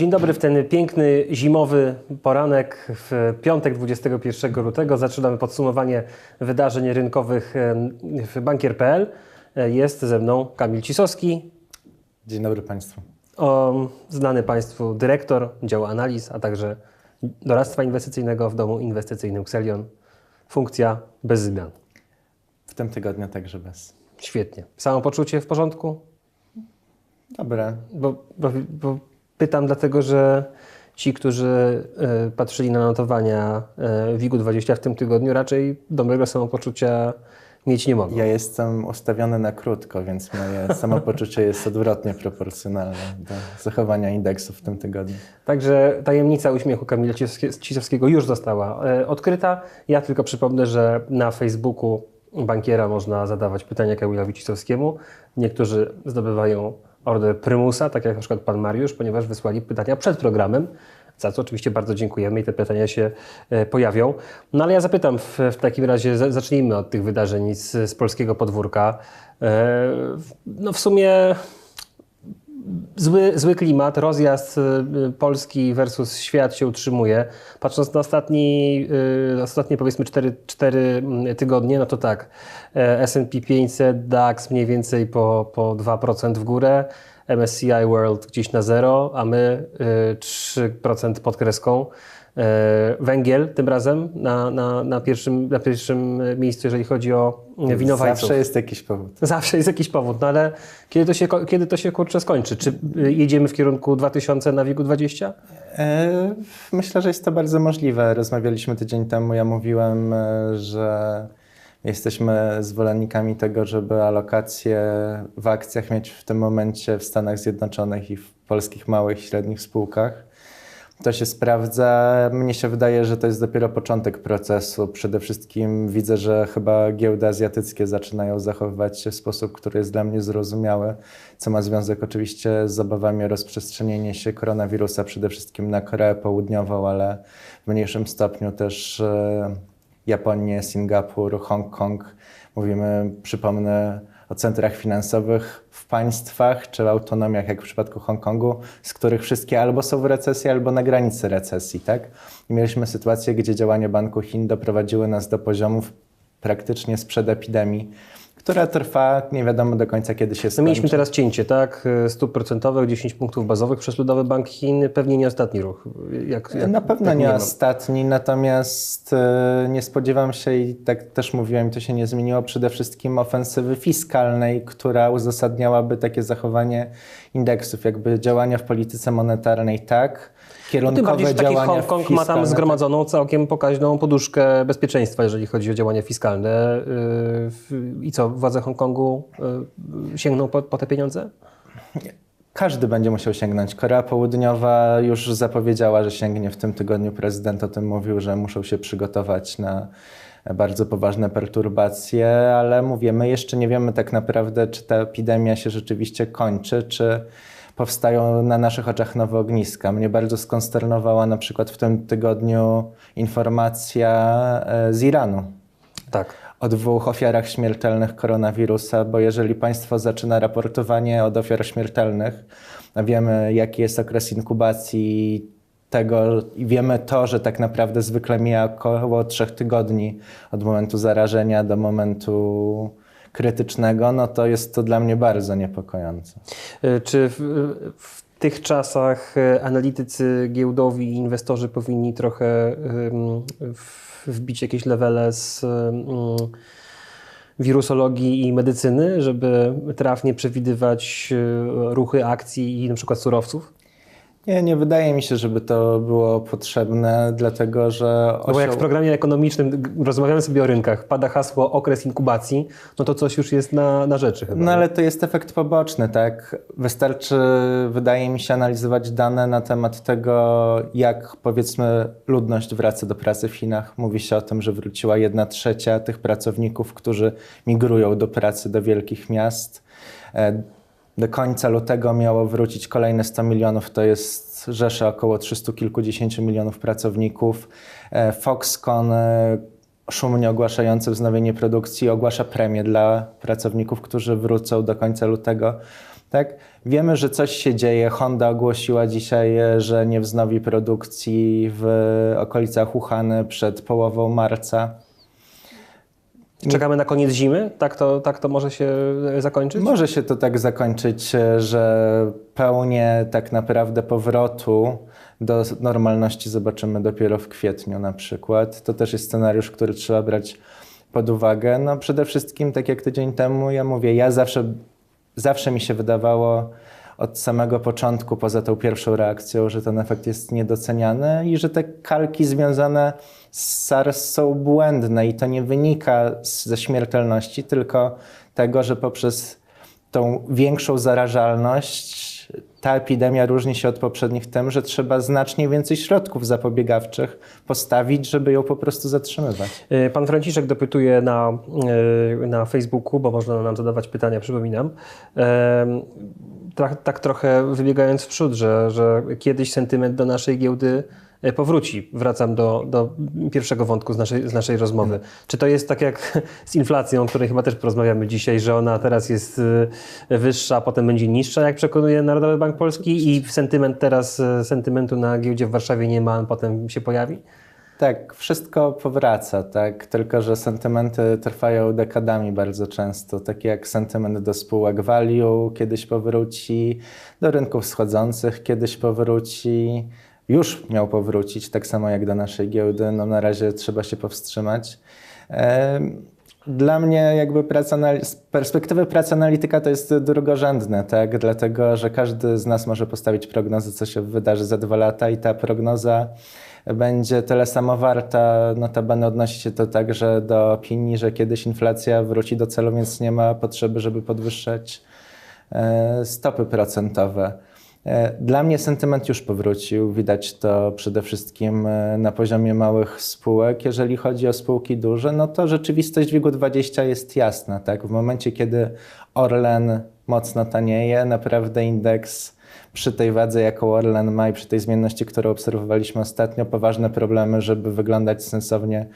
Dzień dobry w ten piękny zimowy poranek w piątek 21 lutego. Zaczynamy podsumowanie wydarzeń rynkowych w bankier.pl. Jest ze mną Kamil Cisowski, Dzień dobry Państwu. o, znany Państwu dyrektor działu analiz, a także doradztwa inwestycyjnego w domu inwestycyjnym Xelion. Funkcja bez zmian. W tym tygodniu także bez. Świetnie. Samopoczucie w porządku? Dobre. Bo, bo, bo pytam dlatego, że ci, którzy e, patrzyli na notowania e, WIG-20 w tym tygodniu, raczej dobrego samopoczucia mieć nie mogą. Ja jestem ustawiony na krótko, więc moje samopoczucie jest odwrotnie proporcjonalne do zachowania indeksu w tym tygodniu. Także tajemnica uśmiechu Kamila Cisowskie- Cisowskiego już została e, odkryta. Ja tylko przypomnę, że na Facebooku bankiera można zadawać pytania Kamilowi Cisowskiemu. Niektórzy zdobywają order prymusa, tak jak na przykład pan Mariusz, ponieważ wysłali pytania przed programem, za co oczywiście bardzo dziękujemy i te pytania się e, pojawią. No ale ja zapytam w, w takim razie, za- zacznijmy od tych wydarzeń z, z polskiego podwórka. E, No w sumie Zły, zły klimat, rozjazd y, Polski versus świat się utrzymuje. Patrząc na ostatni, y, ostatnie powiedzmy 4, 4 tygodnie, no to tak, e, S&P 500, DAX mniej więcej po, po 2% w górę, MSCI World gdzieś na zero, a my y, 3% pod kreską. E, Węgiel tym razem na, na, na, pierwszym, na pierwszym miejscu, jeżeli chodzi o winowajców. Zawsze jest jakiś powód. Zawsze jest jakiś powód, no ale kiedy to się, kiedy to się kurczę skończy? Czy y, jedziemy w kierunku 2000 na wiegu 20? E, Myślę, że jest to bardzo możliwe. Rozmawialiśmy tydzień temu. Ja mówiłem, e, że jesteśmy zwolennikami tego, żeby alokacje w akcjach mieć w tym momencie w Stanach Zjednoczonych i w polskich małych i średnich spółkach. To się sprawdza. Mnie się wydaje, że to jest dopiero początek procesu. Przede wszystkim widzę, że chyba giełdy azjatyckie zaczynają zachowywać się w sposób, który jest dla mnie zrozumiały, co ma związek oczywiście z obawami o rozprzestrzenienie się koronawirusa, przede wszystkim na Koreę Południową, ale w mniejszym stopniu też e, Japonię, Singapur, Hongkong. Mówimy, przypomnę, o centrach finansowych w państwach czy autonomiach, jak w przypadku Hongkongu, z których wszystkie albo są w recesji, albo na granicy recesji. Tak? I mieliśmy sytuację, gdzie działania Banku Chin doprowadziły nas do poziomów praktycznie sprzed epidemii, która trwa nie wiadomo do końca, kiedy się No skończy. mieliśmy teraz cięcie, tak? Stóp procentowych, 10 punktów bazowych przez Ludowy Bank Chin. Pewnie nie ostatni ruch. Jak, jak, Na pewno tak nie mam. ostatni, natomiast e, nie spodziewam się i tak też mówiłem, to się nie zmieniło, przede wszystkim ofensywy fiskalnej, która uzasadniałaby takie zachowanie indeksów, jakby działania w polityce monetarnej tak, No tym kierunkowe bardziej, że taki Hongkong ma tam fiskalne, tak. zgromadzoną całkiem pokaźną poduszkę bezpieczeństwa, jeżeli chodzi o działania fiskalne. Y, I co, władze Hongkongu y, sięgną po, po te pieniądze? Każdy będzie musiał sięgnąć. Korea Południowa już zapowiedziała, że sięgnie w tym tygodniu. Prezydent o tym mówił, że muszą się przygotować na bardzo poważne perturbacje, ale mówimy, jeszcze nie wiemy tak naprawdę, czy ta epidemia się rzeczywiście kończy, czy powstają na naszych oczach nowe ogniska. Mnie bardzo skonsternowała na przykład w tym tygodniu informacja e, z Iranu Tak. o dwóch ofiarach śmiertelnych koronawirusa, bo jeżeli państwo zaczyna raportowanie od ofiar śmiertelnych, a wiemy jaki jest okres inkubacji tego i wiemy to, że tak naprawdę zwykle mija około trzech tygodni od momentu zarażenia do momentu krytycznego, no to jest to dla mnie bardzo niepokojące. Y, Czy w, w tych czasach y, analitycy giełdowi i inwestorzy powinni trochę w- wbić jakieś levele z wirusologii i medycyny, żeby trafnie przewidywać ruchy akcji i na przykład surowców? Nie, nie wydaje mi się, żeby to było potrzebne, dlatego że No bo jak w osioł- programie ekonomicznym rozmawiamy sobie o rynkach, pada hasło okres inkubacji, no to coś już jest na, na rzeczy chyba. No ale to jest efekt poboczny, tak? Wystarczy, wydaje mi się, analizować dane na temat tego, jak powiedzmy ludność wraca do pracy w Chinach. Mówi się o tym, że wróciła jedna trzecia tych pracowników, którzy migrują do pracy do wielkich miast. Do końca lutego miało wrócić kolejne 100 milionów, to jest rzesza około 300 kilkudziesięciu milionów pracowników. E, Foxconn e, szumnie ogłaszający wznowienie produkcji ogłasza premię dla pracowników, którzy wrócą do końca lutego Tak? Wiemy, że coś się dzieje. Honda ogłosiła dzisiaj, e, że nie wznowi produkcji w okolicach Wuhany przed połową marca. Czekamy na koniec zimy? Tak to, tak to może się e, zakończyć? Może się to tak zakończyć, e, że pełnię tak naprawdę powrotu do normalności zobaczymy dopiero w kwietniu na przykład. To też jest scenariusz, który trzeba brać pod uwagę. No przede wszystkim, tak jak tydzień temu, ja mówię, ja zawsze, zawsze mi się wydawało od samego początku, poza tą pierwszą reakcją, że ten efekt jest niedoceniany i że te kalki związane SARS są błędne i to nie wynika ze śmiertelności, tylko tego, że poprzez tą większą zarażalność ta epidemia różni się od poprzednich tym, że trzeba znacznie więcej środków zapobiegawczych postawić, żeby ją po prostu zatrzymywać. E, Pan Franciszek dopytuje na, e, na Facebooku, bo można nam zadawać pytania, przypominam. Tak, tak trochę wybiegając w przód, że, że kiedyś sentyment do naszej giełdy powróci. Wracam do, do pierwszego wątku z naszej, z naszej rozmowy. Czy to jest tak jak z inflacją, o której chyba też porozmawiamy dzisiaj, że ona teraz jest e, wyższa, a potem będzie niższa, jak przekonuje Narodowy Bank Polski i sentyment teraz, e, sentymentu na giełdzie w Warszawie nie ma, a potem się pojawi? Tak, wszystko powraca, tak? Tylko, że sentymenty trwają dekadami bardzo często. Takie jak sentyment do spółek value kiedyś powróci, do rynków schodzących kiedyś powróci. Już miał powrócić, tak samo jak do naszej giełdy. No na razie trzeba się powstrzymać. Dla mnie jakby praca z perspektywy pracy analityka to jest drugorzędne, tak? Dlatego, że każdy z nas może postawić prognozę, co się wydarzy za dwa lata i ta prognoza będzie tyle samo warta. Notabene odnosi się to także do opinii, że kiedyś inflacja wróci do celu, więc nie ma potrzeby, żeby podwyższać e, stopy procentowe. E, Dla mnie sentyment już powrócił. Widać to przede wszystkim e, na poziomie małych spółek. Jeżeli chodzi o spółki duże, no to rzeczywistość WIG-20 jest jasna. Tak? W momencie, kiedy Orlen mocno tanieje, naprawdę indeks przy tej wadze, jaką Orlen ma i przy tej zmienności, którą obserwowaliśmy ostatnio, poważne problemy, żeby wyglądać sensownie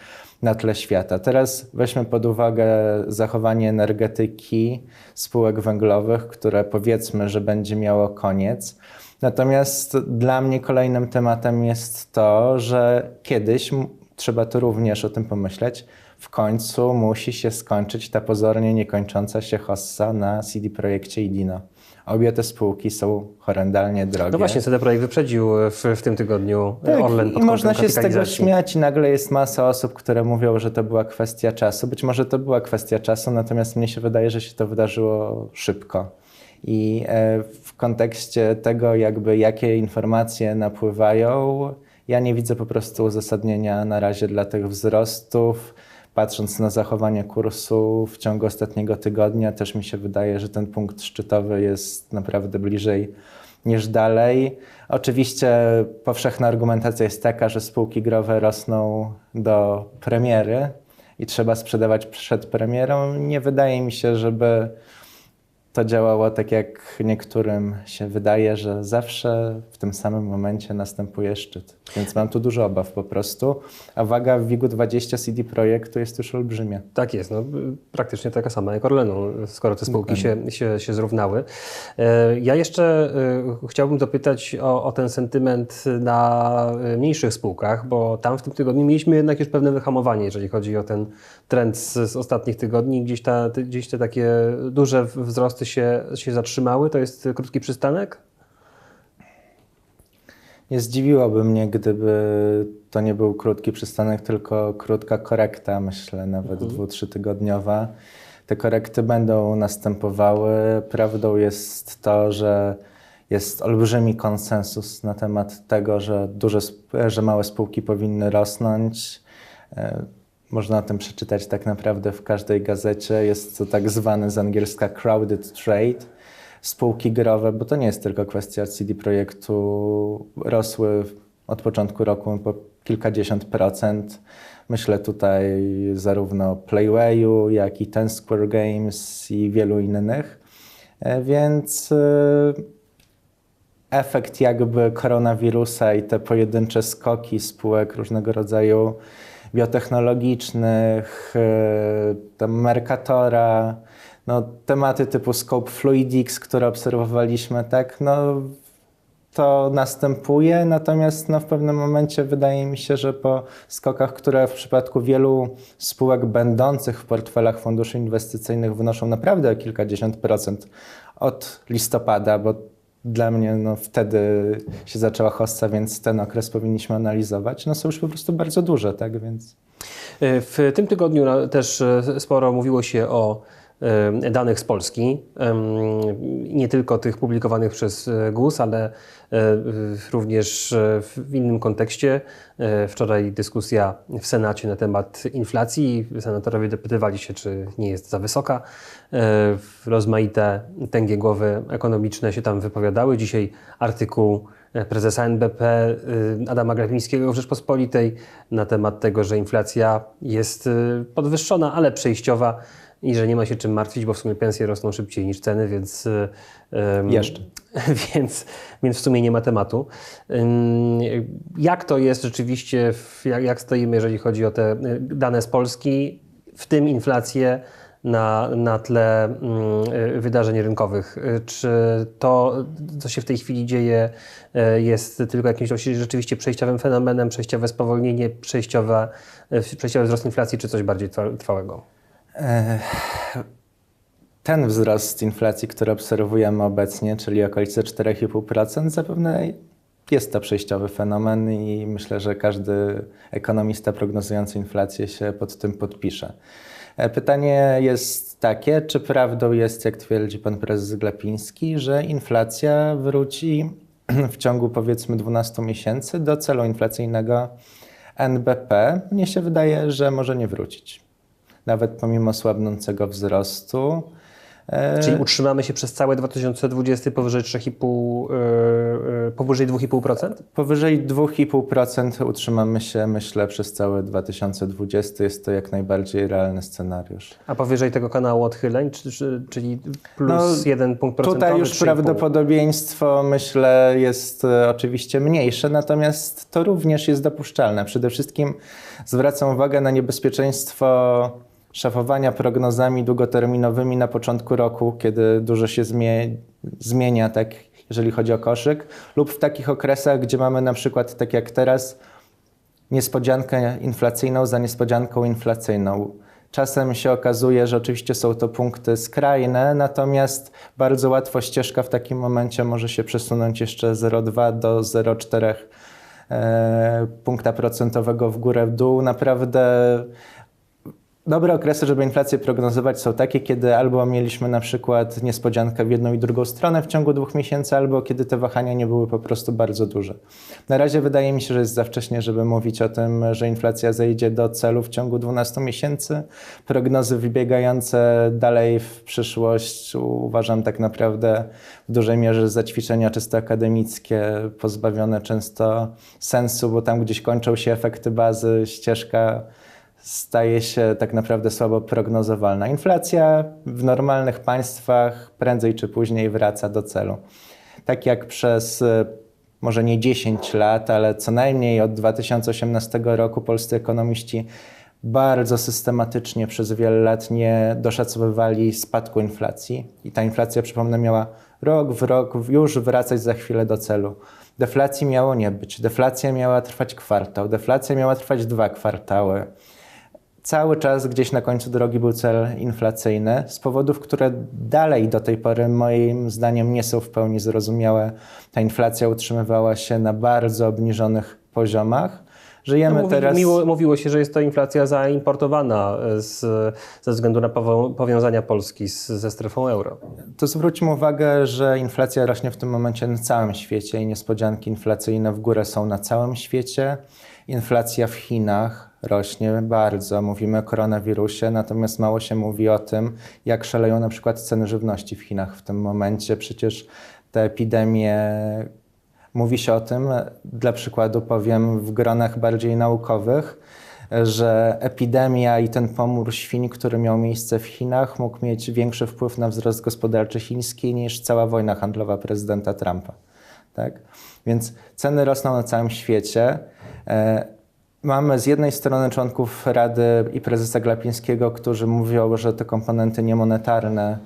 na tle świata. Teraz weźmy pod uwagę zachowanie energetyki spółek węglowych, które powiedzmy, że będzie miało koniec. Natomiast dla mnie kolejnym tematem jest to, że kiedyś, trzeba tu również o tym pomyśleć, w końcu musi się skończyć ta pozornie niekończąca się hossa na CD Projekcie i Dino. Obie te spółki są horrendalnie drogie. No właśnie, CD Projekt wyprzedził w, w tym tygodniu Tak, Orlen i pod można kątem się z tego śmiać i nagle jest masa osób, które mówią, że to była kwestia czasu. Być może to była kwestia czasu, natomiast mnie się wydaje, że się to wydarzyło szybko. I e, w kontekście tego, jakby jakie informacje napływają, ja nie widzę po prostu uzasadnienia na razie dla tych wzrostów. Patrząc na zachowanie kursu w ciągu ostatniego tygodnia, też mi się wydaje, że ten punkt szczytowy jest naprawdę bliżej niż dalej. Oczywiście powszechna argumentacja jest taka, że spółki growe rosną do premiery i trzeba sprzedawać przed premierą. Nie wydaje mi się, żeby to działało tak, jak niektórym się wydaje, że zawsze w tym samym momencie następuje szczyt. Więc mam tu dużo obaw po prostu, a waga w WIG-20 CD Projektu jest już olbrzymia. Tak jest, no, praktycznie taka sama jak Orlenu, skoro te spółki się, się, się zrównały. E, Ja jeszcze y, chciałbym dopytać o, o ten sentyment na y, mniejszych spółkach, bo tam w tym tygodniu mieliśmy jednak już pewne wyhamowanie, jeżeli chodzi o ten trend z, z ostatnich tygodni. Gdzieś, ta, gdzieś te takie duże wzrosty się, się zatrzymały. To jest krótki przystanek? Nie zdziwiłoby mnie, gdyby to nie był krótki przystanek, tylko krótka korekta, myślę, nawet dwu, trzytygodniowa. Te korekty będą następowały. Prawdą jest to, że jest olbrzymi konsensus na temat tego, że, duże, że małe spółki powinny rosnąć. E, Można o tym przeczytać tak naprawdę w każdej gazecie. Jest to tak zwany z angielska crowded trade spółki growe, bo to nie jest tylko kwestia CD Projektu, rosły od początku roku po kilkadziesiąt procent. Myślę tutaj zarówno Playwayu, jak i Ten Square Games i wielu innych. E, Więc e, efekt jakby koronawirusa i te pojedyncze skoki spółek różnego rodzaju biotechnologicznych, e, tam Mercatora, no, tematy typu scope fluidics, które obserwowaliśmy, tak, no, to następuje, natomiast no, w pewnym momencie wydaje mi się, że po skokach, które w przypadku wielu spółek będących w portfelach funduszy inwestycyjnych wynoszą naprawdę o kilkadziesiąt procent od listopada, bo dla mnie no, wtedy się zaczęła hossa, więc ten okres powinniśmy analizować, no są już po prostu bardzo duże, tak, więc... W tym tygodniu też e, sporo mówiło się o danych z Polski, nie tylko tych publikowanych przez e, GUS, ale e, również e, w innym kontekście. Wczoraj dyskusja w Senacie na temat inflacji. Senatorowie dopytywali się, czy nie jest za wysoka. Rozmaite tęgie głowy ekonomiczne się tam wypowiadały. Dzisiaj artykuł prezesa NBP Adama Glapińskiego w Rzeczpospolitej na temat tego, że inflacja jest podwyższona, ale przejściowa i że nie ma się czym martwić, bo w sumie pensje rosną szybciej niż ceny, więc... ym, Jeszcze. więc, więc w sumie nie ma tematu. Ym, Jak to jest rzeczywiście, w- jak, jak stoimy, jeżeli chodzi o te y, dane z Polski, w tym inflację na, na tle mm, y, wydarzeń rynkowych? Y, Czy to, co się w tej chwili dzieje, jest tylko jakimś rzeczywiście przejściowym fenomenem, przejściowe spowolnienie, przejściowe, przejściowy wzrost inflacji, czy coś bardziej trwa- trwałego? Ten wzrost inflacji, który obserwujemy obecnie, czyli okolice 4,5%, zapewne jest to przejściowy fenomen i myślę, że każdy ekonomista prognozujący inflację się pod tym podpisze. E, Pytanie jest takie, czy prawdą jest, jak twierdzi pan prezes Glapiński, że inflacja wróci w ciągu powiedzmy 12 miesięcy do celu inflacyjnego NBP? Mnie się wydaje, że może nie wrócić nawet pomimo słabnącego wzrostu. E, Czyli utrzymamy się przez cały 2020 powyżej 3,5, yy, yy, powyżej 2,5%? Powyżej 2,5% utrzymamy się, myślę, przez cały 2020. Jest to jak najbardziej realny scenariusz. A powyżej tego kanału odchyleń, czy, czy, czyli plus No, jeden punkt procentowy? Tutaj już 3,5? prawdopodobieństwo, myślę, jest e, oczywiście mniejsze, natomiast to również jest dopuszczalne. Przede wszystkim zwracam uwagę na niebezpieczeństwo szafowania prognozami długoterminowymi na początku roku, kiedy dużo się zmie- zmienia, tak, jeżeli chodzi o koszyk, lub w takich okresach, gdzie mamy na przykład, tak jak teraz, niespodziankę inflacyjną za niespodzianką inflacyjną. Czasem się okazuje, że oczywiście są to punkty skrajne, natomiast bardzo łatwo ścieżka w takim momencie może się przesunąć jeszcze 0,2 do 0,4 e, punkta procentowego w górę, w dół. Naprawdę Dobre okresy, żeby inflację prognozować są takie, kiedy albo mieliśmy na przykład niespodziankę w jedną i drugą stronę w ciągu dwóch miesięcy, albo kiedy te wahania nie były po prostu bardzo duże. Na razie wydaje mi się, że jest za wcześnie, żeby mówić o tym, że inflacja zejdzie do celu w ciągu 12 miesięcy. Prognozy wybiegające dalej w przyszłość uważam tak naprawdę w dużej mierze za ćwiczenia czysto akademickie, pozbawione często sensu, bo tam gdzieś kończą się efekty bazy, ścieżka staje się tak naprawdę słabo prognozowalna. Inflacja w normalnych państwach prędzej czy później wraca do celu. Tak jak przez e, może nie 10 lat, ale co najmniej od 2018 roku polscy ekonomiści bardzo systematycznie przez wiele lat nie doszacowywali spadku inflacji. I ta inflacja, przypomnę, miała rok w rok już wracać za chwilę do celu. Deflacji miało nie być. Deflacja miała trwać kwartał. Deflacja miała trwać dwa kwartały cały czas gdzieś na końcu drogi był cel inflacyjny z powodów, które dalej do tej pory moim zdaniem nie są w pełni zrozumiałe. Ta inflacja utrzymywała się na bardzo obniżonych poziomach. Żyjemy No, mówi, teraz. miło, mówiło się, że jest to inflacja zaimportowana z, ze względu na powiązania Polski z, ze strefą euro. To zwróćmy uwagę, że inflacja rośnie w tym momencie na całym świecie i niespodzianki inflacyjne w górę są na całym świecie. Inflacja w Chinach rośnie bardzo. Mówimy o koronawirusie, natomiast mało się mówi o tym, jak szaleją na przykład ceny żywności w Chinach w tym momencie. Przecież te epidemie Mówi się o tym, dla przykładu powiem, w gronach bardziej naukowych, że epidemia i ten pomór świń, który miał miejsce w Chinach, mógł mieć większy wpływ na wzrost gospodarczy chiński niż cała wojna handlowa prezydenta Trumpa. Tak? Więc ceny rosną na całym świecie. Mamy z jednej strony członków Rady i prezesa Glapińskiego, którzy mówią, że te komponenty niemonetarne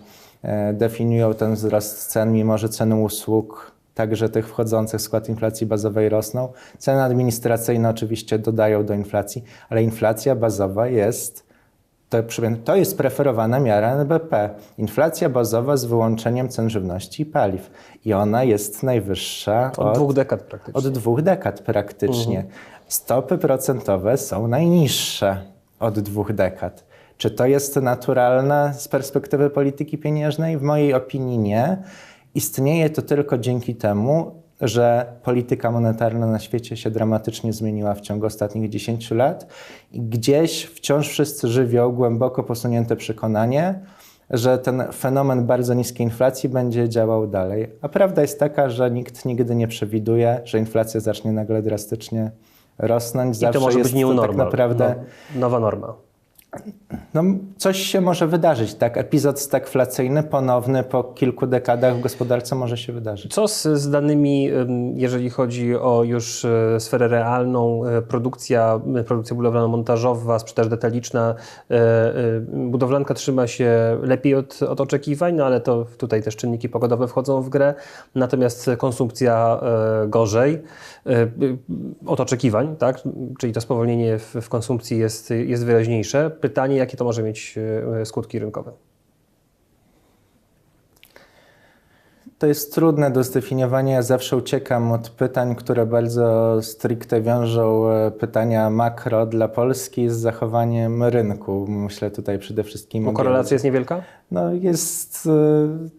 e, definiują ten wzrost cen, mimo że ceny usług, także tych wchodzących w skład inflacji bazowej rosną. Ceny administracyjne oczywiście dodają do inflacji, ale inflacja bazowa jest to, to jest preferowana miara NBP. Inflacja bazowa z wyłączeniem cen żywności i paliw. I ona jest najwyższa Od dwóch dekad praktycznie. od dwóch dekad praktycznie. Stopy procentowe są najniższe od dwóch dekad. Czy to jest naturalne z perspektywy polityki pieniężnej? W mojej opinii nie. Istnieje to tylko dzięki temu, że polityka monetarna na świecie się dramatycznie zmieniła w ciągu ostatnich 10 lat i gdzieś wciąż wszyscy żywią głęboko posunięte przekonanie, że ten fenomen bardzo niskiej inflacji będzie działał dalej. A prawda jest taka, że nikt nigdy nie przewiduje, że inflacja zacznie nagle drastycznie rosnąć. I Zawsze to może jest być new to normal. tak naprawdę No, nowa norma. No, coś się może wydarzyć, tak? Epizod stagflacyjny ponowny po kilku dekadach w gospodarce może się wydarzyć. Co z, z danymi, ym, jeżeli chodzi o już e, sferę realną, e, produkcja, e, produkcja budowlano-montażowa, sprzedaż detaliczna, budowlanka trzyma się lepiej od, od oczekiwań, no ale to tutaj też czynniki pogodowe wchodzą w grę, natomiast konsumpcja gorzej od oczekiwań, tak? czyli to spowolnienie w, w konsumpcji jest, jest wyraźniejsze. Pytanie, jakie to może mieć e, skutki rynkowe? To jest trudne do zdefiniowania. Ja zawsze uciekam od pytań, które bardzo stricte wiążą e, pytania makro dla Polski z zachowaniem rynku. Myślę tutaj przede wszystkim Bo korelacja jest niewielka? No jest y,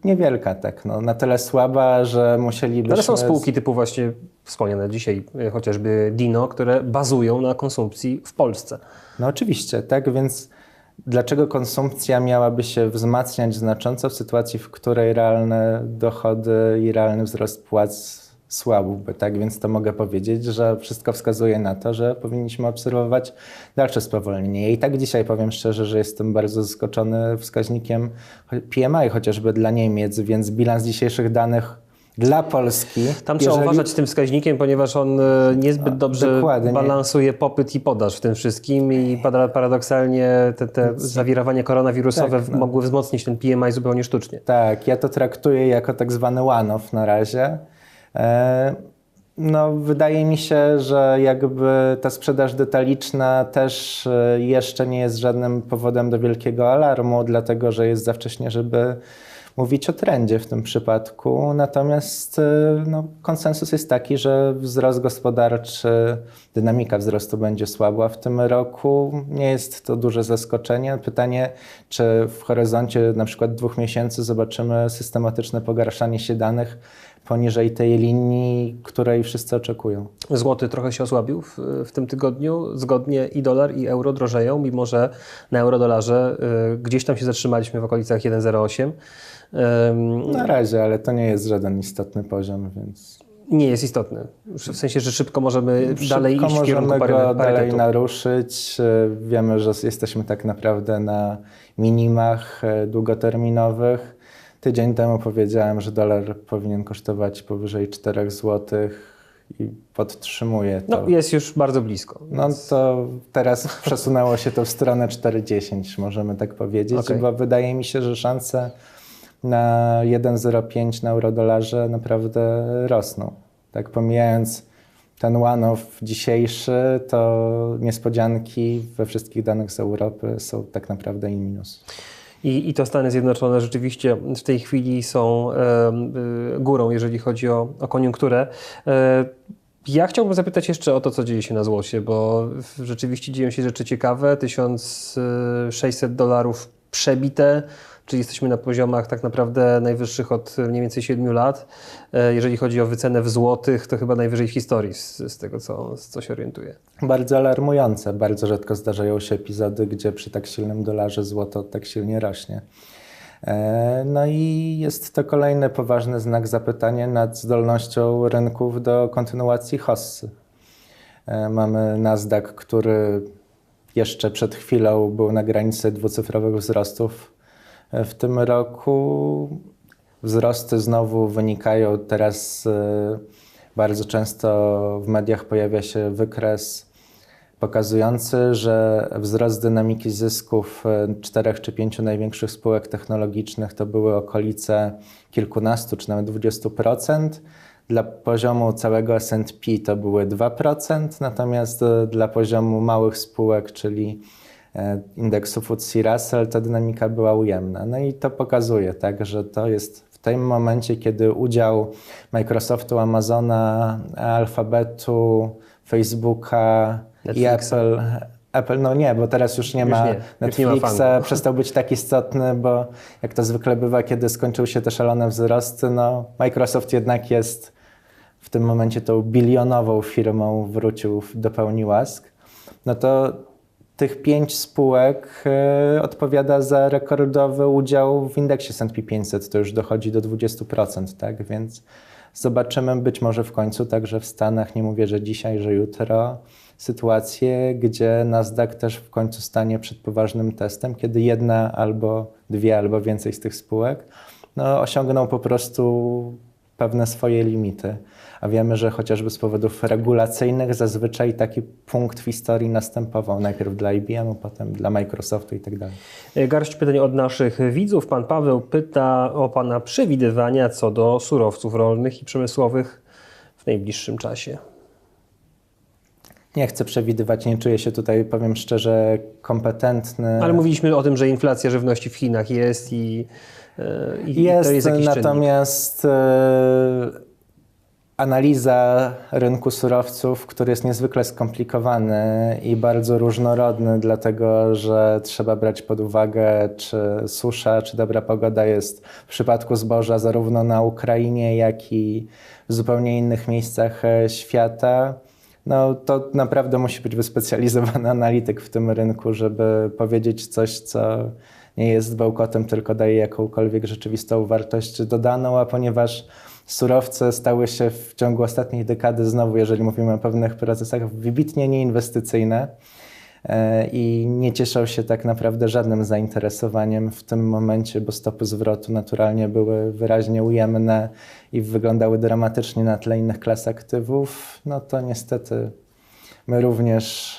niewielka, tak. No, na tyle słaba, że musielibyśmy... Ale są spółki typu właśnie wspomniane dzisiaj, chociażby Dino, które bazują na konsumpcji w Polsce. No oczywiście, tak, więc dlaczego konsumpcja miałaby się wzmacniać znacząco w sytuacji, w której realne dochody i realny wzrost płac słabłby, tak? Więc to mogę powiedzieć, że wszystko wskazuje na to, że powinniśmy obserwować dalsze spowolnienie. I tak dzisiaj powiem szczerze, że jestem bardzo zaskoczony wskaźnikiem PMI, chociażby dla Niemiec, więc bilans dzisiejszych danych dla Polski. Tam trzeba jeżeli- uważać z tym wskaźnikiem, ponieważ on y, niezbyt dobrze dokładnie. balansuje popyt i podaż w tym wszystkim i para- paradoksalnie te, te zawirowania koronawirusowe Tak, no. mogły wzmocnić ten PMI zupełnie sztucznie. Tak, ja to traktuję jako tak zwany one-off na razie. E, No, wydaje mi się, że jakby ta sprzedaż detaliczna też e, jeszcze nie jest żadnym powodem do wielkiego alarmu, dlatego że jest za wcześnie, żeby mówić o trendzie w tym przypadku. Natomiast e, no, konsensus jest taki, że wzrost gospodarczy, dynamika wzrostu będzie słabła w tym roku. Nie jest to duże zaskoczenie. Pytanie, czy w horyzoncie na przykład dwóch miesięcy zobaczymy systematyczne pogarszanie się danych poniżej tej linii, której wszyscy oczekują. Złoty trochę się osłabił w, w tym tygodniu. Zgodnie i dolar, i euro drożeją, mimo że na eurodolarze y, gdzieś tam się zatrzymaliśmy w okolicach 1,08. Ym, Na razie, ale to nie jest żaden istotny poziom, więc Nie jest istotny. W sensie, że szybko możemy dalej szybko iść w kierunku możemy pary, go dalej parytetu. naruszyć. Wiemy, że jesteśmy tak naprawdę na minimach e, długoterminowych. Tydzień temu powiedziałem, że dolar powinien kosztować powyżej 4 zł i podtrzymuję to. No, jest już bardzo blisko. No to teraz przesunęło się to w stronę 4,10, możemy tak powiedzieć, Okej. bo wydaje mi się, że szanse na 1,05 na eurodolarze naprawdę rosną. Tak pomijając ten one-off dzisiejszy, to niespodzianki we wszystkich danych z Europy są tak naprawdę in minus. I, I to Stany Zjednoczone rzeczywiście w tej chwili są y, górą, jeżeli chodzi o, o koniunkturę. E, ja chciałbym zapytać jeszcze o to, co dzieje się na złocie, bo rzeczywiście dzieją się rzeczy ciekawe. 1600 dolarów przebite, czyli jesteśmy na poziomach tak naprawdę najwyższych od mniej więcej 7 lat. E, Jeżeli chodzi o wycenę w złotych, to chyba najwyżej w historii, z, z tego co, z co się orientuję. Bardzo alarmujące. Bardzo rzadko zdarzają się epizody, gdzie przy tak silnym dolarze złoto tak silnie rośnie. E, No i jest to kolejny poważny znak zapytania nad zdolnością rynków do kontynuacji hossy. E, Mamy Nasdaq, który jeszcze przed chwilą był na granicy dwucyfrowych wzrostów w tym roku. Wzrosty znowu wynikają teraz e, bardzo często w mediach pojawia się wykres pokazujący, że wzrost dynamiki zysków e, czterech czy pięciu największych spółek technologicznych to były okolice kilkunastu czy nawet 20%. Dla poziomu całego S&P to były 2%, natomiast e, dla poziomu małych spółek, czyli e, indeksu FTSE Russell, ta dynamika była ujemna. No i to pokazuje, tak, że to jest w tym momencie, kiedy udział Microsoftu, Amazona, Alphabetu, Facebooka i Netflixa. Apple. Apple, no nie, bo teraz już nie Już ma nie, już nie ma Netflixa, przestał być tak istotny, bo jak to zwykle bywa, kiedy skończyły się te szalone wzrosty, no Microsoft jednak jest w tym momencie tą bilionową firmą, wrócił do pełni łask. No to tych pięć spółek e, odpowiada za rekordowy udział w indeksie S&P 500, to już dochodzi do 20%, tak? Więc zobaczymy być może w końcu także w Stanach, nie mówię, że dzisiaj, że jutro, sytuację, gdzie Nasdaq też w końcu stanie przed poważnym testem, kiedy jedna albo dwie albo więcej z tych spółek no, osiągną po prostu pewne swoje limity. A wiemy, że chociażby z powodów regulacyjnych zazwyczaj taki punkt w historii następował. Najpierw dla IBM, potem dla Microsoftu i tak dalej. E, Garść pytań od naszych widzów. Pan Paweł pyta o Pana przewidywania co do surowców rolnych i przemysłowych w najbliższym czasie. Nie chcę przewidywać, nie czuję się tutaj, powiem szczerze, kompetentny. Ale mówiliśmy o tym, że inflacja żywności w Chinach jest i, e, i Jest, to jest jakiś czynnik. natomiast e, analiza rynku surowców, który jest niezwykle skomplikowany i bardzo różnorodny, dlatego że trzeba brać pod uwagę, czy susza, czy dobra pogoda jest w przypadku zboża zarówno na Ukrainie, jak i w zupełnie innych miejscach e, świata. No, to naprawdę musi być wyspecjalizowany analityk w tym rynku, żeby powiedzieć coś, co nie jest bełkotem, tylko daje jakąkolwiek rzeczywistą wartość dodaną, a ponieważ surowce stały się w ciągu ostatniej dekady, znowu jeżeli mówimy o pewnych procesach, wybitnie nieinwestycyjne e, i nie cieszą się tak naprawdę żadnym zainteresowaniem w tym momencie, bo stopy zwrotu naturalnie były wyraźnie ujemne i wyglądały dramatycznie na tle innych klas aktywów, no to niestety my również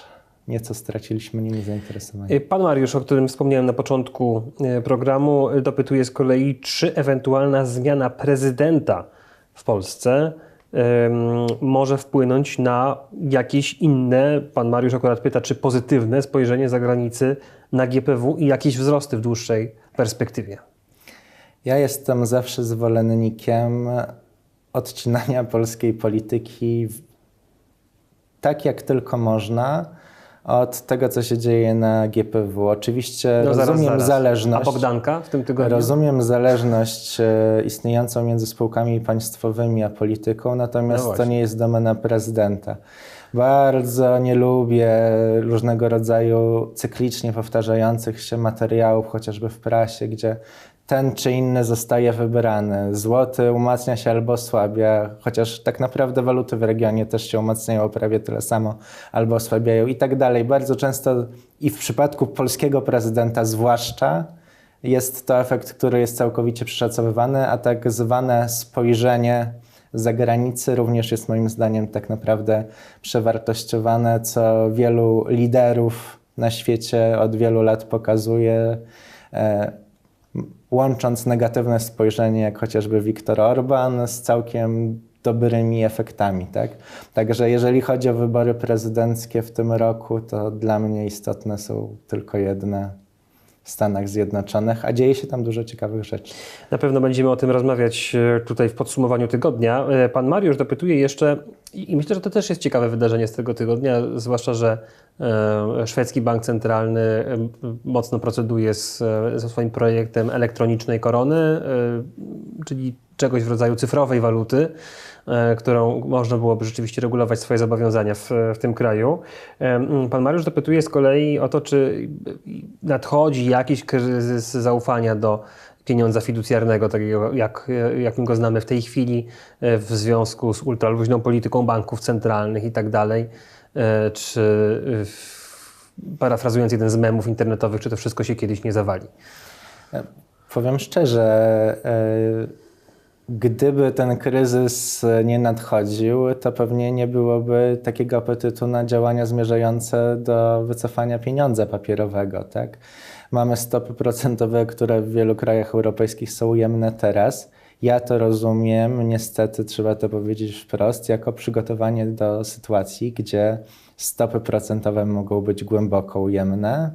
nieco straciliśmy nimi zainteresowanie. E, Pan Mariusz, o którym wspomniałem na początku e, programu, dopytuje z kolei, czy ewentualna zmiana prezydenta w Polsce może wpłynąć na jakieś inne, pan Mariusz akurat pyta, czy pozytywne spojrzenie zagranicy na GPW i jakieś wzrosty w dłuższej perspektywie. Ja jestem zawsze zwolennikiem odcinania polskiej polityki tak jak tylko można od tego, co się dzieje na GPW. Oczywiście No zaraz, rozumiem zaraz. zależność. A Bogdanka w tym tygodniu? Rozumiem zależność e, istniejącą między spółkami państwowymi a polityką, natomiast No to nie jest domena prezydenta. Bardzo nie lubię różnego rodzaju cyklicznie powtarzających się materiałów, chociażby w prasie, gdzie ten czy inny zostaje wybrany. Złoty umacnia się albo osłabia, chociaż tak naprawdę waluty w regionie też się umacniają prawie tyle samo, albo osłabiają i tak dalej. Bardzo często i w przypadku polskiego prezydenta zwłaszcza, jest to efekt, który jest całkowicie przeszacowywany, a tak zwane spojrzenie z zagranicy również jest moim zdaniem tak naprawdę przewartościowane, co wielu liderów na świecie od wielu lat pokazuje, e, łącząc negatywne spojrzenie, jak chociażby Viktor Orban, z całkiem dobrymi efektami. Tak? Także jeżeli chodzi o wybory prezydenckie w tym roku, to dla mnie istotne są tylko jedne Stanach Zjednoczonych, a dzieje się tam dużo ciekawych rzeczy. Na pewno będziemy o tym rozmawiać e, tutaj w podsumowaniu tygodnia. E, Pan Mariusz dopytuje jeszcze, i myślę, że to też jest ciekawe wydarzenie z tego tygodnia, zwłaszcza, że e, szwedzki bank centralny mocno proceduje z, ze swoim projektem elektronicznej korony, czyli czegoś w rodzaju cyfrowej waluty, którą można byłoby rzeczywiście regulować swoje zobowiązania w, w tym kraju. E, Pan Mariusz dopytuje z kolei o to, czy nadchodzi jakiś kryzys zaufania do pieniądza fiducjarnego, takiego jak, jakim go znamy w tej chwili e, w związku z ultraluźną polityką banków centralnych i tak dalej. E, Czy, e, parafrazując jeden z memów internetowych, czy to wszystko się kiedyś nie zawali? Powiem szczerze, e, gdyby ten kryzys nie nadchodził, to pewnie nie byłoby takiego apetytu na działania zmierzające do wycofania pieniądza papierowego. Tak? Mamy stopy procentowe, które w wielu krajach europejskich są ujemne teraz. Ja to rozumiem, niestety trzeba to powiedzieć wprost, jako przygotowanie do sytuacji, gdzie stopy procentowe mogą być głęboko ujemne,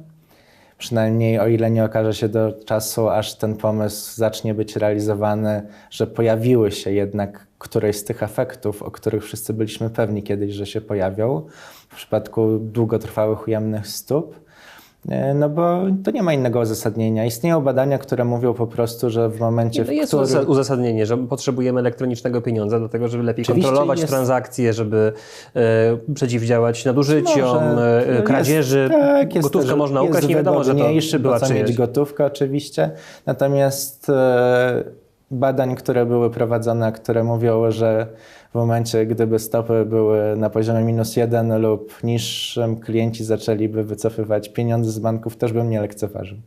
Przynajmniej o ile nie okaże się do czasu, aż ten pomysł zacznie być realizowany, że pojawiły się jednak któreś z tych efektów, o których wszyscy byliśmy pewni kiedyś, że się pojawią, w przypadku długotrwałych ujemnych stóp. E, No bo to nie ma innego uzasadnienia. Istnieją badania, które mówią po prostu, że w momencie, No w jest którym... uzas- uzasadnienie, że potrzebujemy elektronicznego pieniądza, dlatego żeby lepiej Oczywiście kontrolować jest- transakcje, żeby e, przeciwdziałać nadużyciom, Może. e, Jest- kradzieży. tak, jest Gotówkę też- można jest ukraść, nie wiadomo, że to była po co mieć gotówkę oczywiście. Natomiast e, badań, które były prowadzone, które mówią, że momencie, gdyby stopy były na poziomie minus jeden lub niższym, klienci zaczęliby wycofywać pieniądze z banków, też bym nie lekceważył.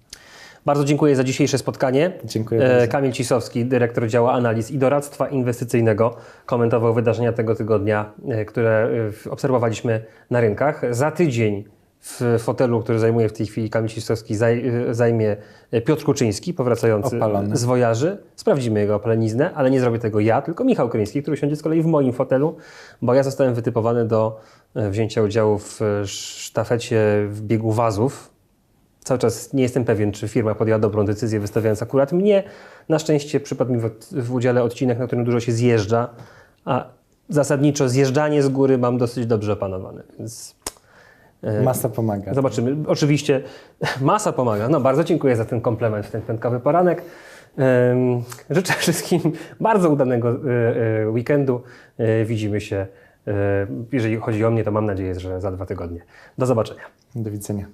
Bardzo dziękuję za dzisiejsze spotkanie. Dziękuję E, bardzo. Kamil Cisowski, dyrektor działu analiz i doradztwa inwestycyjnego, komentował wydarzenia tego tygodnia, e, które e, obserwowaliśmy na rynkach. Za tydzień w fotelu, który zajmuje w tej chwili Kamil Cisowski, zaj- e, zajmie Piotr Kuczyński, powracający Opalony. z Wojaży. Sprawdzimy jego opaleniznę, ale nie zrobię tego ja, tylko Michał Kryński, który siądzie z kolei w moim fotelu, bo ja zostałem wytypowany do e, wzięcia udziału w e, sztafecie w biegu wazów. Cały czas nie jestem pewien, czy firma podjęła dobrą decyzję, wystawiając akurat mnie. Na szczęście przypadł mi w, w udziale odcinek, na którym dużo się zjeżdża, a zasadniczo zjeżdżanie z góry mam dosyć dobrze opanowane, więc Masa pomaga. zobaczymy. Oczywiście masa pomaga. No, bardzo dziękuję za ten komplement w ten piątkowy poranek. Życzę wszystkim bardzo udanego e, e, weekendu. E, Widzimy się, e, jeżeli chodzi o mnie, to mam nadzieję, że za dwa tygodnie. Do zobaczenia. Do widzenia.